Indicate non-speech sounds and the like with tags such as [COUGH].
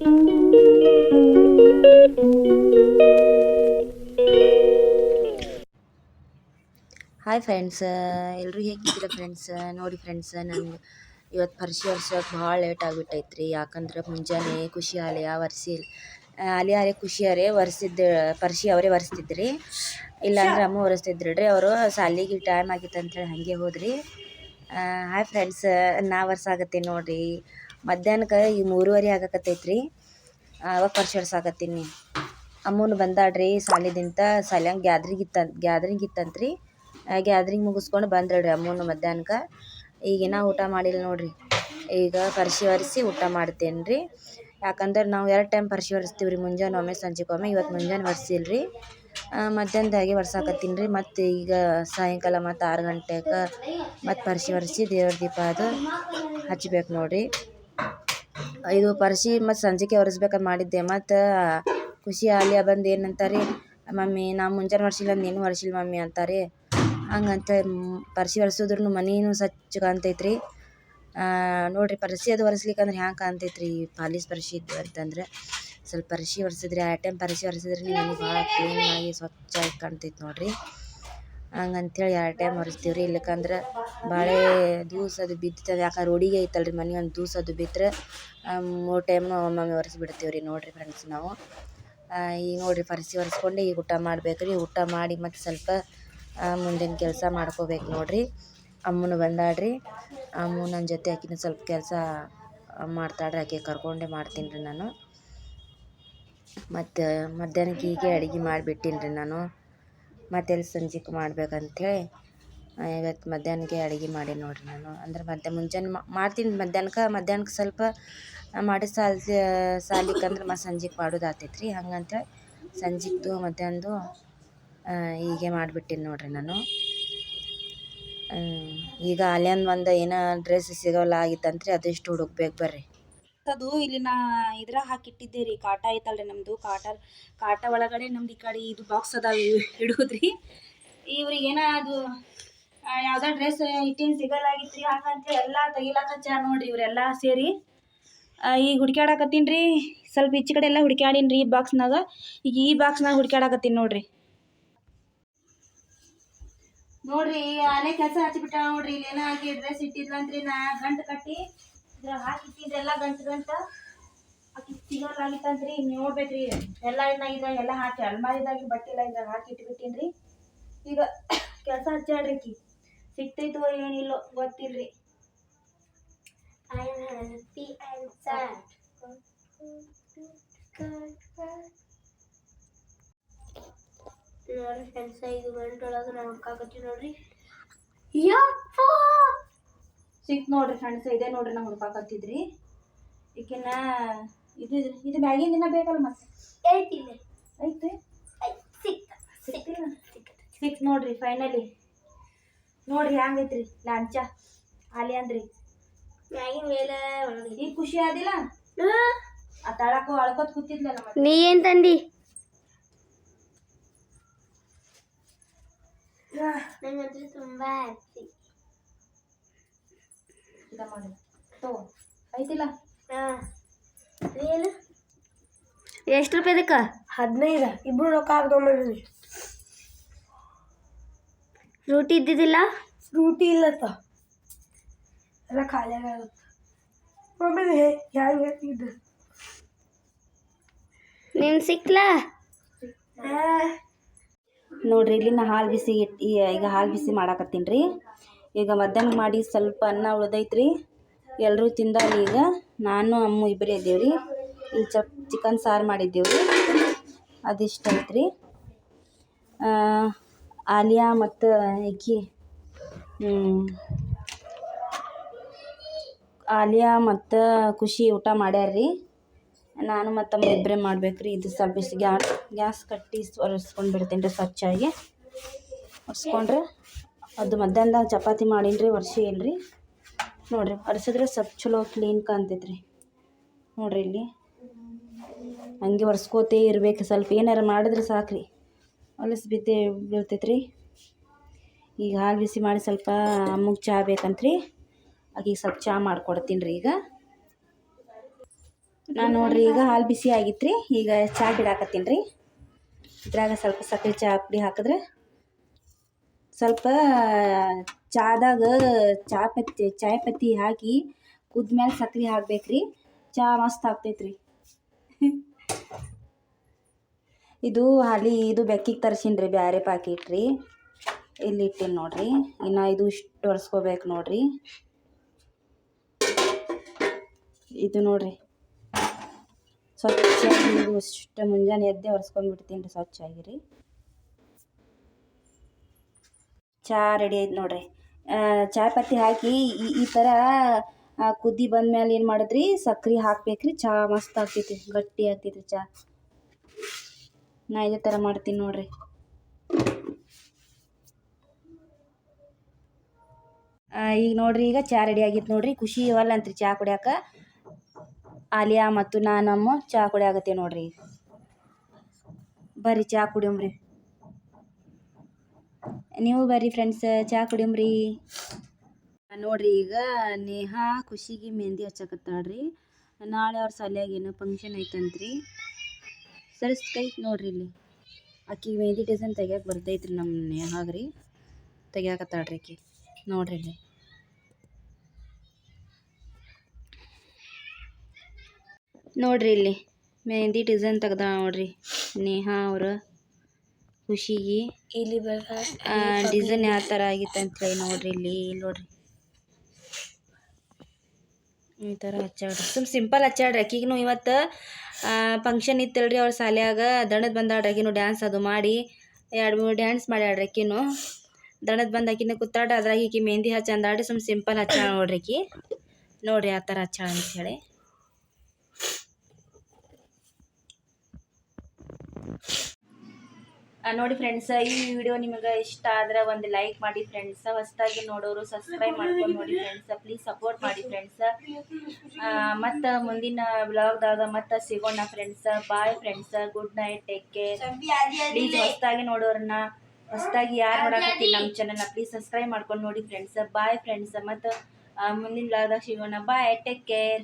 Hi friends ಎಲ್ಲರೂ ಹೇಗಿದ್ದೀರ friends ನೋಡಿ ಫ್ರೆಂಡ್ಸ್ ನಾನು ಇವತ್ತು ಪರಿಶಿ ವರ್ಷಕ್ಕೆ ಭಾಳ ಲೇಟ್ ಆಗಿಬಿಟ್ಟೈತ್ರಿ. ಯಾಕಂದ್ರೆ ಮುಂಜಾನೆ ಖುಷಿ ಆಲಿಯ ವರ್ಸಿ ಆಲಿಯ ಅರೆ ಖುಷಿ ಅರೆ ವರ್ಸಿದ್ದ ಪರ್ಶಿ ಅವರೇ ಒರೆಸ್ತಿದ್ರಿ. ಇಲ್ಲಾಂದ್ರೆ ಅಮ್ಮ ಒರೆಸ್ತಿದ್ರು ರೀ ಅವರು. ಸಾಲಿಗೆ ಟೈಮ್ ಆಗಿತ್ತು ಅಂತೇಳಿ ಹಾಗೆ ಹೋದ್ರಿ. ಹಾಯ್ ಫ್ರೆಂಡ್ಸ್ ನಾ ವರ್ಸಾಗತ್ತೆ ನೋಡ್ರಿ. ಮಧ್ಯಾಹ್ನಕ್ಕೆ ಈ ಮೂರುವರೆ ಆಗಕತ್ತೈತ್ರಿ. ಅವಾಗ ಪರ್ಶಿ ವರ್ಸಾಕತ್ತೀನಿ ಅಮ್ಮನ ಬಂದಾಡ್ರಿ ಸಾಲಿದಿಂತ, ಸಾಲ್ಯಾಂಗ ಗ್ಯಾದ್ರಿಂಗ್ ಇತ್ತ ಗ್ಯಾದ್ರಿಂಗ್ ಇತ್ತಂತ್ರಿ. ಗ್ಯಾದ್ರಿಂಗ್ ಮುಗಿಸ್ಕೊಂಡು ಬಂದ್ರಿ ಅಮ್ಮನ ಮಧ್ಯಾಹ್ನಕ್ಕೆ. ಈಗಿನ ಊಟ ಮಾಡಿಲ್ಲ ನೋಡ್ರಿ. ಈಗ ಪರ್ಶಿ ಒರೆಸಿ ಊಟ ಮಾಡ್ತೇನೆ ರೀ ಯಾಕಂದ್ರೆ ನಾವು ಎರಡು ಟೈಮ್ ಪರ್ಶಿ ಒರೆಸ್ತೀವಿ ರೀ ಮುಂಜಾನೆ ಒಮ್ಮೆ ಸಂಜೆಗೆ ಒಮ್ಮೆ ಇವತ್ತು ಮುಂಜಾನೆ ಒರೆಸಿಲ್ಲ ರೀ ಮಧ್ಯಾಹ್ನದಾಗೆ ಒರ್ಸಾಕತ್ತೀನಿ ರೀ ಮತ್ತು ಈಗ ಸಾಯಂಕಾಲ ಮತ್ತು ಆರು ಗಂಟೆಗೆ ಮತ್ತು ಪರ್ಶಿ ಒರೆಸಿ ದೇವ್ರ ದೀಪ ಅದು ಹಚ್ಬೇಕು ನೋಡ್ರಿ. ಇದು ಪರ್ಸಿ ಮತ್ತು ಸಂಜಿಕೆ ಒರೆಸ್ಬೇಕಂತ ಮಾಡಿದ್ದೆ. ಮತ್ತು ಖುಷಿ ಆಲಿಯಾ ಬಂದು ಏನಂತಾರೆ, ಮಮ್ಮಿ ನಾ ಮುಂಜಾನೆ ಒರೆಸಿಲ್ಲ ನೀನು ಒರೆಸಿಲ್ಲ ಮಮ್ಮಿ ಅಂತಾರೆ. ಹಂಗಂತ ಪರ್ಸಿ ಒರೆಸಿದ್ರು ಮನೇನು ಸ್ವಚ್ಛ ಕಾಣ್ತೈತ್ರಿ. ನೋಡಿರಿ ಪರ್ಸಿ ಅದು ಒರೆಸ್ಲಿಕ್ಕಂದ್ರೆ ಹ್ಯಾಂಗೆ ಕಾಣ್ತೈತ್ರಿ ಪಾಲಿಸ್ ಪರ್ಸಿ ಇದ್ದು ಅಂತಂದ್ರೆ. ಸ್ವಲ್ಪ ಪರ್ಸಿ ಒರೆಸಿದ್ರೆ, ಆ ಟೈಮ್ ಪರ್ಸಿ ಒರೆಸಿದ್ರೆ ನಿಮಗೆ ಭಾಳ ಕ್ಲೀನಾಗಿ ಸ್ವಚ್ಛಾಗಿ ಕಾಣ್ತೈತೆ ನೋಡಿರಿ. ಹಂಗಂತೇಳಿ ಎರಡು ಟೈಮ್ ಒರೆಸ್ತೀವಿ ರೀ. ಇಲ್ಲಕಂದ್ರೆ ಭಾಳ ದಿವ್ಸ ಅದು ಬಿದ್ದಿರ್ತದೆ ಯಾಕೆ ರೋಡಿಗೆ ಐತಲ್ರಿ ಮನೆ ಒಂದು ದಿವಸ ಅದು ಬಿದ್ದರೆ ಮೂರು ಟೈಮ್ ಒಮ್ಮೊಮ್ಮೆ ಒರೆಸ್ಬಿಡ್ತೀವಿ ರೀ ನೋಡಿರಿ ಫ್ರೆಂಡ್ಸ್ ನಾವು. ಈಗ ನೋಡಿರಿ ಪರಿಸಿ ಒರೆಸ್ಕೊಂಡು ಈಗ ಊಟ ಮಾಡ್ಬೇಕು ರೀ. ಊಟ ಮಾಡಿ ಮತ್ತು ಸ್ವಲ್ಪ ಮುಂದಿನ ಕೆಲಸ ಮಾಡ್ಕೋಬೇಕು ನೋಡಿರಿ. ಅಮ್ಮನು ಬಂದಾಳ್ರಿ. ಅಮ್ಮ ನನ್ನ ಜೊತೆ ಆಕಿನ ಸ್ವಲ್ಪ ಕೆಲಸ ಮಾಡ್ತಾಳ್ರಿ. ಆಕೆ ಕರ್ಕೊಂಡೆ ಮಾಡ್ತೀನಿ ರೀ ನಾನು. ಮತ್ತು ಮಧ್ಯಾಹ್ನಕ್ಕೆ ಹೀಗೆ ಅಡುಗೆ ಮಾಡಿಬಿಟ್ಟೀನಿ ರೀ ನಾನು. ಮತ್ತೆಲ್ಲಿ ಸಂಜೆಗೆ ಮಾಡ್ಬೇಕಂಥೇಳಿ ಇವತ್ತು ಮಧ್ಯಾಹ್ನಕ್ಕೆ ಅಡುಗೆ ಮಾಡಿ ನೋಡಿರಿ ನಾನು. ಅಂದ್ರೆ ಮತ್ತೆ ಮುಂಜಾನೆ ಮಾಡ್ತೀನಿ ಮಧ್ಯಾಹ್ನಕ್ಕೆ ಮಧ್ಯಾಹ್ನಕ್ಕೆ ಸ್ವಲ್ಪ ಮಾಡಿ ಸಾಲ್ ಸಾಲಿಕಂದ್ರೆ ಮತ್ತು ಸಂಜೆಗೆ ಮಾಡೋದು ಆಗ್ತೈತೆ ರೀ ಹಂಗಂತೇಳಿ ಸಂಜೆದು ಮಧ್ಯಾಹ್ನದ್ದು ಹೀಗೆ ಮಾಡಿಬಿಟ್ಟಿನಿ ನೋಡಿರಿ ನಾನು. ಈಗ ಅಲ್ಲೇನು ಒಂದು ಏನೋ ಡ್ರೆಸ್ ಸಿಗೋಲ್ಲ ಆಗಿತ್ತಂತ್ರಿ ಅದಿಷ್ಟು ಹುಡುಕ್ಬೇಕು ಬರ್ರಿ. ಅದು ಇಲ್ಲಿ ನಾ ಇದ್ರಾಗ ಹಾಕಿಟ್ಟಿದ್ದೆ ರೀ. ಕಾಟ ಐತಲ್ರಿ ನಮ್ಮದು ಕಾಟ ಕಾಟ ಒಳಗಡೆ ನಮ್ದು ಈ ಕಡೆ ಇದು ಬಾಕ್ಸ್ ಅದಾವೆ ಇಡೋದ್ರಿ ಇವ್ರಿಗೆ ಏನೋ ಅದು ಯಾವುದೋ ಡ್ರೆಸ್ ಇಟ್ಟಿನ ಸಿಗಲಾಗಿತ್ರಿ ಹಾಗಂತ ಎಲ್ಲ ತೆಗಿಲಾಕ ಹಚ್ಚಾರ ನೋಡ್ರಿ ಇವರೆಲ್ಲ ಸೇರಿ. ಈಗ ಹುಡ್ಕ್ಯಾಡಕತ್ತೀನಿ ರೀ. ಸ್ವಲ್ಪ ಈಚೆ ಕಡೆ ಎಲ್ಲ ಹುಡ್ಕ್ಯಾಡೀನಿ ರೀ ಈ ಬಾಕ್ಸ್ನಾಗ ಈಗ ಈ ಬಾಕ್ಸ್ನಾಗ ಹುಡ್ಕ್ಯಾಡಕತ್ತೀನಿ ನೋಡ್ರಿ. ನೋಡ್ರಿ ಆನೆ ಕೆಲಸ ಹಚ್ಚಿಬಿಟ್ಟ ನೋಡ್ರಿ. ಇಲ್ಲಿ ಏನೋ ಆಗಿ ಡ್ರೆಸ್ ಇಟ್ಟಿದ್ಲಂತ್ರಿ ನಾ ಗಂಟು ಕಟ್ಟಿ. ಇದ್ರಾಗ ಹಾಕಿ ಎಲ್ಲ ಗಂಟು ಗಂಟ ಆಕಿ ಸಿಗೋಲಾಗಿತ್ತಂತ್ರಿ ನೋಡ್ಬೇಕ್ರಿ. ಎಲ್ಲ ಇನ್ನ ಇದ್ರಾಗ ಎಲ್ಲ ಹಾಕಿ ಅಲ್ಮಾರಿದಾಗಿ ಬಟ್ಟೆ ಎಲ್ಲ ಇದ್ರಾಗ ಹಾಕಿ ಇಟ್ಬಿಟ್ಟಿನ್ರಿ. ಈಗ ಕೆಲಸ ಹಚ್ಚಾಡ್ರಿ ಆಕಿ. ಸಿಗ್ತೈತೋ ಏನಿಲ್ಲೋ ಗೊತ್ತಿಲ್ರಿ. I'm happy and sad. ನೋಡ್ರಿ ಫ್ರೆಂಡ್ಸ್ ಐದು ಗಂಟೆ ಒಳಗೆ ನಾವು ನೋಡ್ರಿ. ಯಪ್ಪ! ಸಿಕ್ತ್ ನೋಡ್ರಿ ಫ್ರೆಂಡ್ಸ್ ಇದೆ ನೋಡ್ರಿ ನಾ ಹುಡ್ಕಾಕತ್ತಿದ್ರಿ. ಈಕಿನ ಇದು ಇದು ಮ್ಯಾಗಿನ ದಿನ ಬೇಕಲ್ಲ ಮತ್ತೆ? ಐತಿ ಸಿಕ್ತ್ ನೋಡ್ರಿ ಫೈನಲಿ ನೋಡ್ರಿ ಹ್ಯಾಂಗೈತ್ರಿ ಲಾಂಚ ಆಲಿ ಅಂದ್ರಿ. ಮ್ಯಾಗಿನ ಮೇಲೆ ಈಗ ಖುಷಿ ಆದಿಲ್ಲ? ಆ ತಳಕು ಅಳ್ಕೊತ್ ಕೂತಿದ್ಲಲ್ಲ ನೀ ಏನ್ ತಂದಿ? ನಂಗಂತೂ ತುಂಬಾ ಹ್ಯಾಪಿ ಇದ ಮಾಡಿ. ತಗೋ. ಐತಿಲ್ಲ? ಹಾ. ಏನು ಎಷ್ಟು ರೂಪಾಯಿ ಅದಕ್ಕೆ ಹದಿನೈದು. ಇಬ್ರು ರೊಕ್ಕ ಹಾಕ್ಕೊಂಡ್ಬಂದ್ರಿ ರೂಟಿ ಇದ್ದಿದ್ದಿಲ್ಲ? ಫ್ರೂಟಿ ಇಲ್ಲತ್ತ ಎಲ್ಲ ಖಾಲಿ ಆಗುತ್ತೆ ಹ್ಯಾಂಗೆ ಇದು? ನೀನು ಸಿಕ್ಲಾ? ನೋಡ್ರಿ ಇಲ್ಲಿ ನಾ ಹಾಲು ಬಿಸಿ ಇಟ್ಟು ಈಗ ಹಾಲು ಬಿಸಿ ಮಾಡಾಕತ್ತೀನಿ ರೀ. ಈಗ ಮಧ್ಯಾಹ್ನ ಮಾಡಿ ಸ್ವಲ್ಪ ಅನ್ನ ಉಳ್ದೈತ್ರಿ. ಎಲ್ಲರೂ ತಿಂದಾಗ ಈಗ. ನಾನು, ಅಮ್ಮ ಇಬ್ಬರೇ ಇದ್ದೀವಿ ರೀ ಇಲ್ಲಿ ಚಪ್, ಚಿಕನ್ ಸಾರು ಮಾಡಿದ್ದೀವಿ ರೀ ಅದಿಷ್ಟು ಐತ್ರಿ ಆಲಿಯಾ ಮತ್ತು ಈಕಿ ಆಲಿಯಾ ಮತ್ತು ಖುಷಿ ಊಟ ಮಾಡ್ಯಾರ ನಾನು ಮತ್ತು ಅಮ್ಮ ಇಬ್ಬರೇ ಮಾಡ್ಬೇಕು ರೀ ಇದು ಸ್ವಲ್ಪ ಗ್ಯಾಸ್ ಗ್ಯಾಸ್ ಕಟ್ಟಿ ಒರೆಸ್ಕೊಂಡು ಬಿಡ್ತೀನಿ ರೀ ಸ್ವಚ್ಛಾಗಿ. ಒರೆಸ್ಕೊಂಡ್ರೆ ಅದು ಮಧ್ಯಾಹ್ನದಾಗ ಚಪಾತಿ ಮಾಡೀನಿ ರೀ ಒರ್ಸಿ ಇಲ್ರಿ. ನೋಡಿರಿ, ಒರೆಸಿದ್ರೆ ಸ್ವಲ್ಪ ಚಲೋ ಕ್ಲೀನ್ ಕಾಣ್ತೈತೆ ರೀ ನೋಡಿರಿ ಇಲ್ಲಿ. ಹಂಗೆ ಒರೆಸ್ಕೋತೇ ಇರಬೇಕು, ಸ್ವಲ್ಪ ಏನಾರು ಮಾಡಿದ್ರೆ ಸಾಕು ರೀ ಹೊಲಸು ಬಿದ್ದೆ ಬೀಳ್ತೈತೆ ರೀ ಈಗ ಹಾಲು ಬಿಸಿ ಮಾಡಿ ಸ್ವಲ್ಪ ಅಮ್ಮಗೆ ಚಹಾ ಬೇಕಂತ್ರಿ. ಆಕಿಗೆ ಸ್ವಲ್ಪ ಚಹಾ ಮಾಡ್ಕೊಡ್ತೀನಿ ರೀ ಈಗ. ನಾನು ನೋಡ್ರಿ ಈಗ ಹಾಲು ಬಿಸಿ ಆಗಿತ್ತು ರೀ ಈಗ ಚಹಾ ಬಿಡಾಕತ್ತೀನಿ ರೀ ಇದ್ರಾಗ ಸ್ವಲ್ಪ ಸಕ್ಕರೆ ಚಹಾ ಪುಡಿ ಹಾಕಿದ್ರೆ ಸ್ವಲ್ಪ ಚಹಾದಾಗ ಚಹಾ ಪತ್ತಿ, ಚಾಯ್ ಪತ್ತಿ ಹಾಕಿ ಕುದ್ಮೇಲೆ ಸಕ್ಕರೆ ಹಾಕ್ಬೇಕ್ರಿ. ಚಹಾ ಮಸ್ತ್ ಆಗ್ತೈತ್ರಿ. ರೀ [LAUGHS] ಇದು ಹಾಲಿ, ಇದು ಬೆಕ್ಕಿಗೆ ತರ್ಸೀನಿ ರೀ ಬ್ಯಾರೆ ಪ್ಯಾಕೆಟ್ ರೀ. ಇಲ್ಲಿ ಇಟ್ಟೀನಿ ನೋಡ್ರಿ. ಇನ್ನು ಇದು ಇಷ್ಟು ಒರೆಸ್ಕೋಬೇಕು ನೋಡ್ರಿ. ಇದು ನೋಡ್ರಿ. ಸ್ವಚ್ಛ ಇದು ಅಷ್ಟು ಮುಂಜಾನೆ ಎದ್ದೆ ಒರೆಸ್ಕೊಂಡ್ಬಿಡ್ತೀನಿ ರೀ ಸ್ವಚ್ಛಾಗಿ ರೀ ಚಹಾ ರೆಡಿ ಆಯ್ತು ನೋಡ್ರಿ. ಚಾಯ್ ಪತ್ತಿ ಹಾಕಿ ಈ ಈ ಥರ ಕುದ್ದಿ ಕುದಿ ಬಂದ್ಮೇಲೆ ಏನು ಮಾಡಿದ್ರಿ? ಸಕ್ರೆ ಹಾಕ್ಬೇಕ್ರಿ. ಚಹಾ ಮಸ್ತ್ ಆಗ್ತೈತಿ ಗಟ್ಟಿ ಆಗ್ತೈತಿ ಚಹಾ ನಾ ಇದೇ ಥರ ಮಾಡ್ತೀನಿ ನೋಡ್ರಿ. ಈಗ ನೋಡ್ರಿ, ಈಗ ಚಹಾ ರೆಡಿ ಆಗಿತ್ತು ನೋಡ್ರಿ. ಖುಷಿ ಇವಲ್ಲ ಅಂತ್ರಿ ಚಹಾ ಕುಡಿಯಾಕ. ಆಲಿಯಾ ಮತ್ತು ನಾನಮ್ಮ ಚಹಾ ಕುಡಿಯಾಕತ್ತೀವಿ ನೋಡ್ರಿ. ಬರ್ರಿ ಚಹಾ ಕುಡಿಯಂಬ್ರಿ. ನೀವು ಬರ್ರಿ ಫ್ರೆಂಡ್ಸ್ ಚಹಾ ಕುಡಿಯಂಬ್ರಿ. ನೋಡ್ರಿ ಈಗ ನೇಹಾ ಖುಷಿಗೆ ಮೆಹಂದಿ ಹಚ್ಚಕತ್ತಾಳ್ರಿ ನಾಳೆ ಅವ್ರ ಸಲ್ಯಾಗ ಏನೋ ಫಂಕ್ಷನ್ ಐತಂತ್ರಿ. ಸರ್ಸ್ ಕೈ ನೋಡ್ರಿ ಇಲ್ಲಿ. ಆಕಿ ಮೆಹಂದಿ ಡಿಸೈನ್ ತೆಗಿಯಕ್ಕೆ ಬರ್ತೈತ್ರಿ ನಮ್ಮ ನೇಹಾಗ್ರಿ ತೆಗಿಯಾಕತ್ತಾಳ್ರಿ ಆಕಿ. ನೋಡ್ರಿ ಇಲ್ಲಿ. ನೋಡ್ರಿ ಇಲ್ಲಿ. ಮೆಹಂದಿ ಡಿಸೈನ್ ತೆಗ್ದ ನೋಡ್ರಿ. ನೇಹಾ ಅವ್ರ ಖುಷಿಗೆ. ಇಲ್ಲಿ ಡಿಸೈನ್ ಯಾವ ಥರ ಹೇಳಿ ನೋಡ್ರಿ ಇಲ್ಲಿ ಇಲ್ಲಿ ನೋಡ್ರಿ. ಈ ತರ ಹಚ್ಚಾಡ್ರಿ ಸುಮ್ ಸಿಂಪಲ್ ಹಚ್ಚಾಡ್ರಿ ಅಕ್ಕಿಗೂ ಇವತ್ತು ಫಂಕ್ಷನ್ ಇತ್ತಲ್ರಿ ಅವ್ರ ಶಾಲ್ಯಾಗ. ದಣದ್ ಬಂದಾಡ್ರಿ ಆಕಿನೂ ಡ್ಯಾನ್ಸ್ ಅದು ಮಾಡಿ. ಎರಡು ಮೂರು ಡ್ಯಾನ್ಸ್ ಮಾಡ್ಯಾಡ್ರಿ ಆಕಿನೂ ದಣದ್ ಬಂದು ಆಕಿನ ಕುತ್ತಾಡ ಅದ್ರಾಗ ಈಕಿ ಮೆಹಂದಿ ಹಚ್ಚ ಅಂದಾಡ್ರಿ ಸುಮ್ ಸಿಂಪಲ್ ಹಚ್ಚಾಳ ನೋಡ್ರಿ ಆಕಿ ನೋಡ್ರಿ ಆ ಥರ ಹಚ್ಚಾಳ ಅಂತ ಆ, ನೋಡಿ ಫ್ರೆಂಡ್ಸ್ ಈ ವಿಡಿಯೋ ನಿಮಗೆ ಇಷ್ಟ ಆದ್ರೆ ಒಂದು ಲೈಕ್ ಮಾಡಿ ಫ್ರೆಂಡ್ಸ್ ಹೊಸದಾಗಿ ನೋಡೋರು ಸಬ್ಸ್ಕ್ರೈಬ್ ಮಾಡ್ಕೊಂಡು ನೋಡಿ ಫ್ರೆಂಡ್ಸ್ ಪ್ಲೀಸ್ ಸಪೋರ್ಟ್ ಮಾಡಿ ಫ್ರೆಂಡ್ಸ್ ಮತ್ತು ಮುಂದಿನ ಬ್ಲಾಗ್ದಾಗ ಮತ್ತೆ ಸಿಗೋಣ friends bye friends good night take care please ಹೊಸದಾಗಿ ನೋಡೋರನ್ನ ಹೊಸದಾಗಿ ಯಾರು ನೋಡಕತ್ತಿ ನಮ್ಮ ಚಾನಲ್ನ ಪ್ಲೀಸ್ ಸಬ್ಸ್ಕ್ರೈಬ್ ಮಾಡ್ಕೊಂಡು ನೋಡಿ ಫ್ರೆಂಡ್ಸ್ ಬಾಯ್ ಫ್ರೆಂಡ್ಸ್ ಮತ್ತು ಮುಂದಿನ ಬ್ಲಾಗ್ದಾಗ ಸಿಗೋಣ. Bye take care